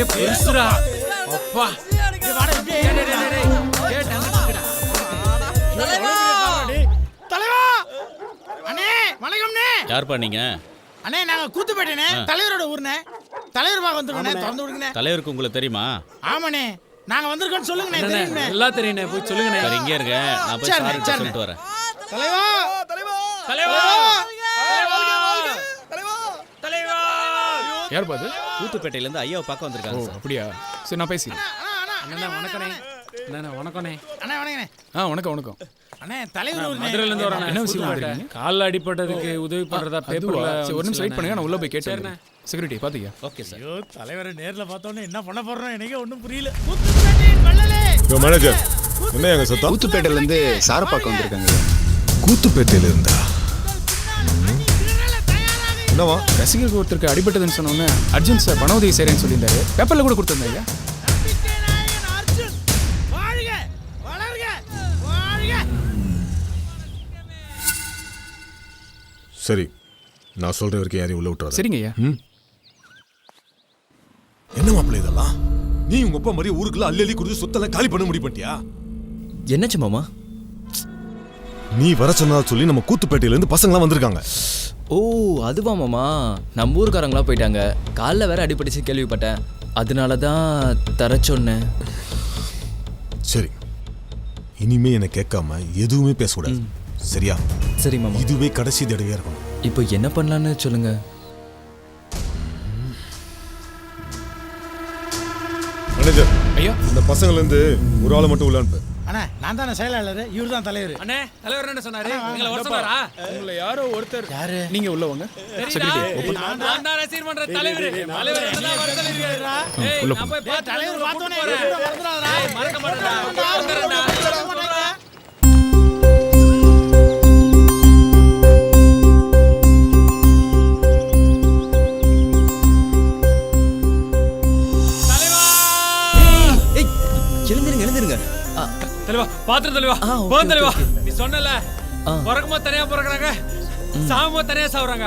ஒரே பெருசுடா. அப்பா. தலைவா! அண்ணே வணக்கம்ண்ணே. யார்ப்பா நீங்க? அண்ணே நாங்க கூத்துப்பேட்டேனே தலைவரோட ஊர்னே தலைவர் பார்க்க வந்திருக்கோண்ணே திறந்து விடுங்கண்ணே தலைவருக்கு உங்களுக்கு தெரியுமா? ஆமாண்ணே. நாங்க வந்திருக்கோம்னு சொல்லுங்கண்ணே தெரியுங்கண்ணே. எல்லாம் தெரியுண்ணே போய் சொல்லுங்கண்ணே. சரி இங்கே இருங்க. நான் போய். சொல்லிட்டு வரேன். தலைவா! தலைவா! தலைவா! யார் பாது கூத்துப்பேட்டையிலேருந்து ஐயாவை பார்க்க ஓ வந்திருக்காங்க சார். அப்படியா? சரி நான் பேசி அண்ணா, வணக்கண்ணே. அண்ணா வணக்கண்ணே. அண்ணா வணக்கண்ணே. ஆ வணக்கம் வணக்கம். அண்ணே தலைவர் மதுரையில இருந்து வரேன் என்ன விஷயமா வந்திருக்கீங்க? கால்ல அடிபட்டதுக்கு உதவி பண்றதா அதுவா? பேப்பர்ல சரி, ஒரு நிமிஷம் வெயிட் பண்ணுங்க நான் உள்ள போய் கேட்டேன். செக்யூரிட்டி பாத்தீங்க ஓகே சார். ஐயோ தலைவரை நேர்ல பார்த்தோன்னே என்ன பண்ண போறோம்? எனக்கே ஒண்ணும் புரியல. கூத்துப்பேட்டையின் வள்ளலே. யோ மேனேஜர் என்ன எங்க சத்தம்? கூத்துப்பேட்டையில இருந்து சாரப்பாக்கம் வந்திருக்காங்க. கூத்துப்பேட்டையில இருந்தா என்னவா? ரசிகருக்கு ஒருத்தருக்கு அடிபட்டதுன்னு சொன்ன உடனே அர்ஜுன் சார் பண உதவி செய்றேன்னு சொல்லியிருந்தாரு. பேப்பர்ல கூட வாழ்க சரி நான் சொல்ற வரைக்கும் யாரையும் உள்ள விட்டுறாரு சரிங்க ஐயா. என்ன மாப்பிள்ள இதெல்லாம்? நீ உங்க அப்பா மாதிரி ஊருக்குள்ள அள்ளி அள்ளி கொடுத்து சொத்தெல்லாம் காலி பண்ண முடிவு பண்ணிட்டியா? என்னாச்சு மாமா? நீ வர சொன்னதா சொல்லி நம்ம கூத்துப்பேட்டையில இருந்து பசங்களாம் வந்திருக்காங்க. ஓ அதுவா மாமா? நம்ம ஊருக்காரங்களா போயிட்டாங்க. காலைல வேற அடிபட்டுச்சு கேள்விப்பட்டேன். அதனால தான் தர சொன்னேன். சரி. இனிமே என்னை கேட்காம எதுவுமே பேசக்கூடாது. சரியா? சரி மாமா. இதுவே கடைசி தடவையா இருக்கணும். இப்போ என்ன பண்ணலான்னு சொல்லுங்க. மேனேஜர் ஐயா. இந்த பசங்கள்ல இருந்து ஒரு ஆளை மட்டும் உள்ள அனுப்பு. அண்ணா நான் தானே செயலாளர் இவர் தான் தலைவர். அண்ணே தலைவர் என்ன சொன்னாரு? எங்களை வர சொன்னாரா உங்களை யாரோ ஒருத்தர். யாரு? நீங்க உள்ள வாங்க. நான் தான் ரசிகர் பண்ற தலைவர். தலைவர் என்னதான் வர சொல்லிருக்காருடா ஏய் நான் போய் பார்த்து தலைவர் மறந்துடாதடா. ஏய், மறக்க மாட்டேன்டா. எழுந்திருங்க எழுந்திருங்க. தலைவா பாத்துரு தலைவா போதும் தலைவா. நீ சொன்னல ஆ. பிறக்கும்போது தனியா பிறக்குறாங்க சாகும்போது தனியா சாவுறாங்க.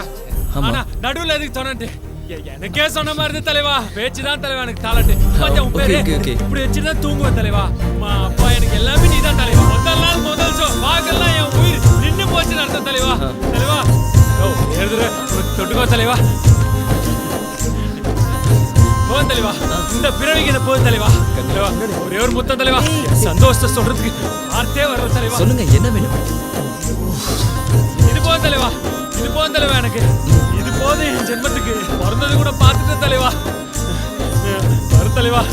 ஆனா நடுவுல எதுக்கு சொன்னேன்ட்டு? எ- எனக்கே சொன்ன மாதிரி இருந்து தலைவா பேச்சுதான் தலைவா எனக்கு தாளாட்டு. கொஞ்சம் பேரு. இப்படி வச்சுதான் தூங்குவேன் தலைவா. அம்மா அப்பா எனக்கு எல்லாமே நீதான் தலைவா. முதல் நாள் முதல் ஷோ வாக்கெல்லாம் என் உயிர் நின்னு போச்சு அர்த்தம் தலைவா. தலைவா ஓ எழுதுற தொட்டுக்கோ தலைவா. இந்த பிறவிக்கு என்ன போதும் தலைவா. தலைவா ஒரே ஒரு முத்தம் தலைவா. சந்தோஷத்தை சொல்றதுக்கு வார்த்தையே வர்ற தலைவா. சொல்லுங்க என்ன வேணும்? இது போதும் தலைவா. இது போதும் தலைவா எனக்கு. இது போதும் என் ஜென்மத்துக்கு. பிறந்தது கூட பார்த்துட்டு தலைவா. வரும் தலைவா.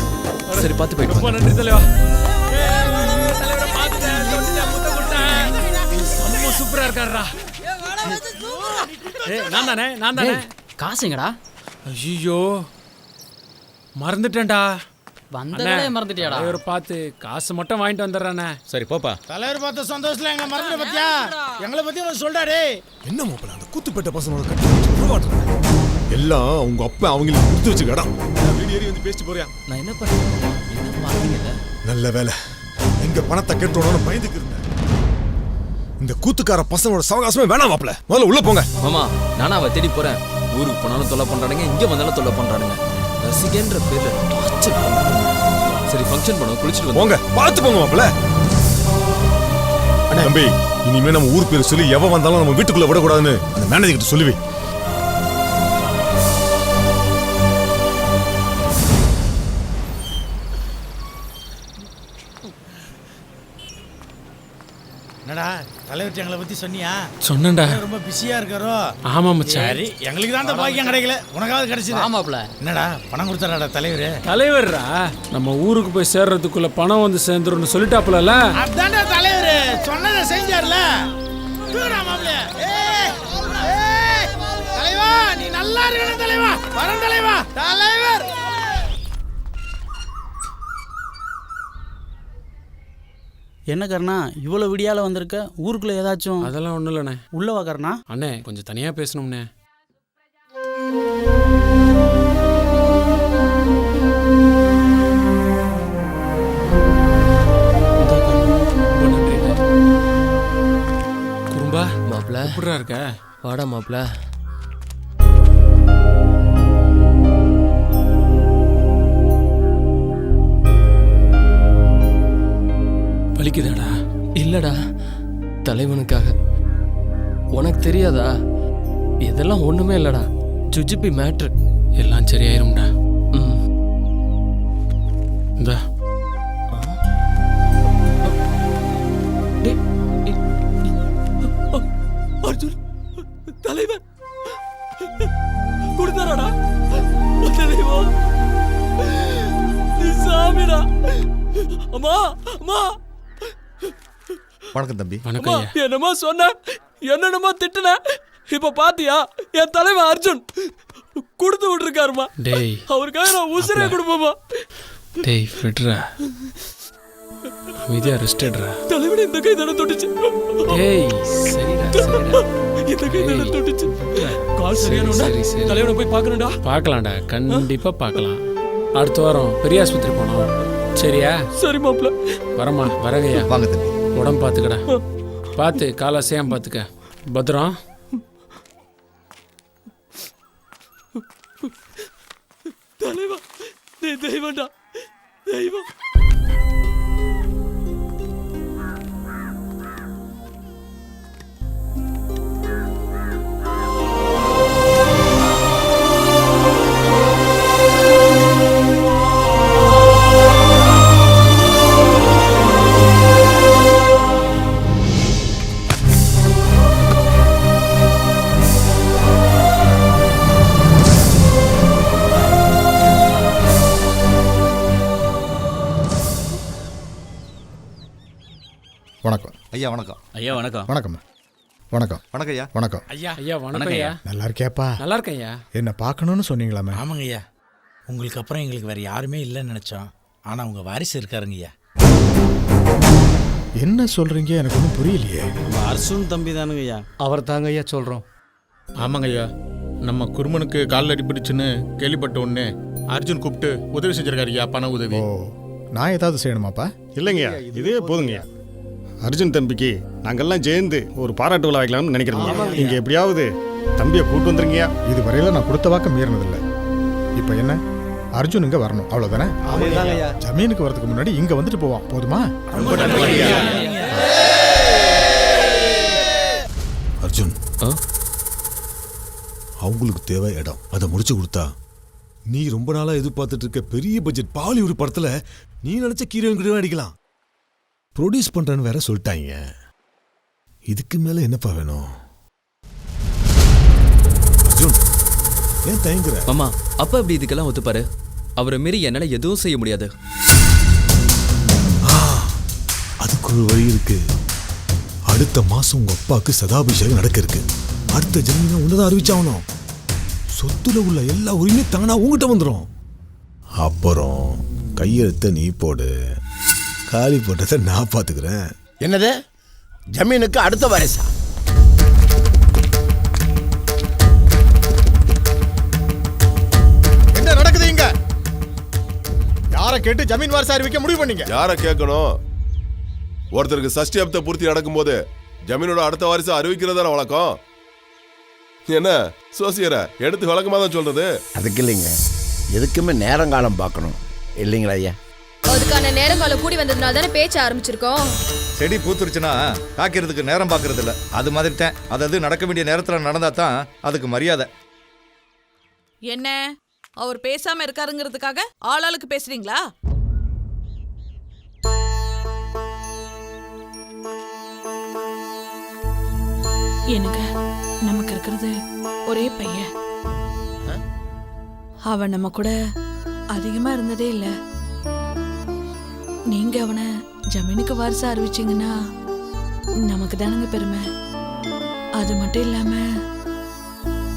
சரி பார்த்து போயிட்டு ரொம்ப. நன்றி தலைவா. பார்த்துட்டேன் சூப்பரா இருக்காருடா. நான் தானே நான் தானே. காசுங்கடா ஐயோ மறந்துட்டேன்டா. வந்ததே மறந்துட்டியாடா. தலைவர் பார்த்து காசு மட்டும் வாங்கிட்டு வந்துடுறானே சரி போப்பா. தலைவர் பார்த்த சந்தோஷத்துல எங்களை மறந்துட பத்தியா? எங்களை பத்தி உனக்கு சொல்றாரு என்ன மாப்பிள்ள அந்த கூத்துப்பேட்டை பசங்களோட கட்டி எல்லாம் அவங்க அப்பா அவங்களுக்கு கொடுத்து வச்சு இடம் வீடு ஏறி வந்து பேசிட்டு போறியா? நான் என்ன பண்ணேன் நல்ல வேலை. எங்க பணத்தை கெட்டோன்னு பயந்துக்கு இருந்தேன் இந்த கூத்துக்கார பசங்களோட சவகாசமே வேணாம் மாப்பிள்ள முதல்ல உள்ள போங்க. மாமா நானா அவ தேடி போறேன். ஊருக்கு போனாலும் தொல்லை பண்றானுங்க இங்க வந்தாலும் தொல்லை பண்றானுங்க. ரசிகன்ற பேர்ல பண்றானுங்க. சரி ஃபங்க்ஷன் பண்ணுவோம். குளிச்சுட்டு வந்து போங்க. பார்த்து போங்க மாப்பிள்ள. தம்பி இனிமே நம்ம ஊர் பேர் சொல்லி எவன் வந்தாலும் நம்ம வீட்டுக்குள்ள விடக்கூடாதுன்னு அந்த மேனேஜர் கிட்ட சொல்லுவி. தலைவர் எங்களை பத்தி சொன்னியா? சொன்னேன்டா. ரொம்ப பிஸியா இருக்காரோ? ஆமா மச்சான். சரி எங்களுக்கு தான் அந்த பாக்கியம் கிடைக்கல. உனக்காவது கிடைச்சது. ஆமாப்ல. என்னடா பணம் கொடுத்தாராடா தலைவர்? தலைவர்ரா? நம்ம ஊருக்கு போய் சேர்றதுக்குள்ள பணம் வந்து சேர்ந்துரும்னு சொல்லிட்டாப்புல அதான்டா தலைவர் சொன்னதை செஞ்சார்ல. ஏய், தலைவா நீ நல்லா இருக்கணும் தலைவா. வரம் தலைவா. தலைவர்! என்ன கருணா இவ்வளோ விடியால வந்திருக்க? ஊருக்குள்ள ஏதாச்சும் அதெல்லாம் ஒண்ணும் இல்லண்ணே. உள்ள வா கருணா. அண்ணே கொஞ்சம் தனியா பேசணும்ண்ணே. குறும்பா மாப்பிள. எப்படிடா இருக்க? வாடா மாப்பிள. வலிக்குதாடா இல்லடா தலைவனுக்காக. உனக்கு தெரியாதா? இதெல்லாம் ஒண்ணுமே இல்லடா. ஜுஜிபி மேட்ரு எல்லாம் சரியாயிரும்டா. ம். இந்த. வணக்கம் தம்பி. வணக்கம் என்னமா சொன்ன? என்னென்னமா திட்டுன? இப்ப பாத்தியா? என் தலைவன் அர்ஜுன். கொடுத்து விட்டுருக்காருமா டேய். அவருக்காக நான் உசிரே கொடுப்போமா டேய் விட்றா. அமைதியா ரெஸ்ட் எடுறா. தலைவன் இந்த கை தடம் தொட்டுச்சு. டேய் சரிடா சரிடா. இந்த கை தடம் ஏய். தொட்டுச்சு. கால் சரி, சரியான சரி, சரி. தலைவனை போய் பார்க்கணும்டா. பார்க்கலாம்டா. கண்டிப்பா பார்க்கலாம். அடுத்த வாரம் பெரிய ஆஸ்பத்திரி போனோம் சரியா? சரி மாப்ள வரமா வரங்கய்யா. வாங்க தம்பி. உடம்பு பார்த்துக்கடா. பார்த்து காலை அசையாம பார்த்துக்க. பத்திரம் தலைவா நீ தெய்வம்டா. தெய்வம். ஐயா வணக்கம். ஐயா வணக்கம். வணக்கம் வணக்கம். வணக்கம் ஐயா. வணக்கம். ஐயா ஐயா வணக்கம் ஐயா. நல்லா இருக்கியாப்பா நல்லா இருக்கேன் ஐயா. என்ன பார்க்கணும்னு சொன்னீங்களாமே? ஆமாங்க ஐயா. உங்களுக்கு அப்புறம் எங்களுக்கு வேற யாருமே இல்லைன்னு நினைச்சோம். ஆனா உங்க வாரிசு இருக்காருங்க ஐயா. என்ன சொல்றீங்க? எனக்கு ஒன்றும் புரியலையே. நம்ம அர்சுன் தம்பி தானுங்க ஐயா. அவர் தாங்க ஐயா சொல்றோம். ஆமாங்க ஐயா. நம்ம குருமனுக்கு காலில் அடிபட்டுச்சுன்னு கேள்விப்பட்ட உடனே அர்ஜுன் கூப்பிட்டு உதவி செஞ்சிருக்காரு ஐயா பண உதவி. ஓ நான் ஏதாவது செய்யணுமாப்பா? இல்லைங்கய்யா இதே போதுங்கய்யா அர்ஜுன் தம்பிக்கு நாங்கெல்லாம் சேர்ந்து ஒரு பாராட்டு விழா வைக்கலாம்னு நினைக்கிறோம். நீங்க எப்படியாவது தம்பியை கூட்டு வந்துருங்கய்யா. இது வரையில நான் கொடுத்த வாக்க மீறினதில்லை. இப்போ என்ன? அர்ஜுன் இங்க வரணும். அவ்வளவுதானே? ஜமீனுக்கு வரதுக்கு முன்னாடி இங்க வந்துட்டு போவான் போதுமா? அர்ஜுன். ஆ? அவங்களுக்கு தேவை இடம். அதை முடிச்சு கொடுத்தா நீ ரொம்ப நாளா எதிர்பார்த்துட்டு இருக்க பெரிய பட்ஜெட் பாலிவுட் படத்துல நீ நினைச்ச கீரவன் கூட அடிக்கலாம். ப்ரொடியூஸ் பண்றேன்னு வேற சொல்லிட்டாங்க. இதுக்கு மேல என்னப்பா வேணும்? அர்ஜுன் ஏன் தயங்குற? மாமா அப்பா இப்படி இதுக்கெல்லாம் ஒத்துப்பாரு? அவரை மீறி என்னால எதுவும் செய்ய முடியாது. அதுக்கு ஒரு வழி இருக்கு. அடுத்த மாசம் உங்க அப்பாவுக்கு சதாபிஷேகம் நடக்க இருக்கு அடுத்த ஜென்மம் உன்னதான் அறிவிச்சாகணும். சொத்துல உள்ள எல்லா உரிமையும் தானா உங்ககிட்ட வந்துடும் அப்புறம் கையெழுத்த நீ போடு. காலி போட்டதை நான் பாத்துக்கிறேன் என்னது? ஜமீனுக்கு அடுத்த வாரிசா? என்ன நடக்குது இங்க? யாரை கேட்டு ஜமீன் வாரிசு அறிவிக்க முடிவு பண்ணீங்க? யார கேட்கணும்? ஒருத்தருக்கு சஷ்டி அப்த பூர்த்தி நடக்கும்போது ஜமீனோட அடுத்த வாரிசு அறிவிக்கிறதா வழக்கம்? என்ன சோசியர எடுத்து விளக்கமா தான் சொல்றது? அதுக்கு இல்லைங்க. எதுக்குமே நேரங்காலம் பார்க்கணும். இல்லைங்களா ஐயா? அதுக்கான நேரங்காலம் கூடி வந்ததுனால தானே பேச்ச ஆரம்பிச்சிருக்கோம். செடி பூத்துருச்சுன்னா காக்கிறதுக்கு நேரம் பார்க்கறது இல்ல அது மாதிரி தான் அதாவது நடக்க வேண்டிய நேரத்துல நடந்தா தான் அதுக்கு மரியாதை. என்ன? அவர் பேசாம இருக்காருங்கிறதுக்காக ஆளாளுக்கு பேசுறீங்களா? எனக்கு நமக்கு இருக்கிறது ஒரே பையன். அவன் நம்ம கூட அதிகமா இருந்ததே இல்ல. நீங்க அவனை ஜமீனுக்கு வாரிசா அறிவிச்சிங்கன்னா நமக்கு தானங்க பெருமை. அது மட்டும் இல்லாம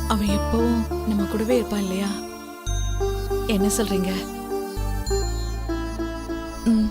அவன் எப்பவும் நம்ம கூடவே இருப்பான் இல்லையா? என்ன சொல்றீங்க? ம்.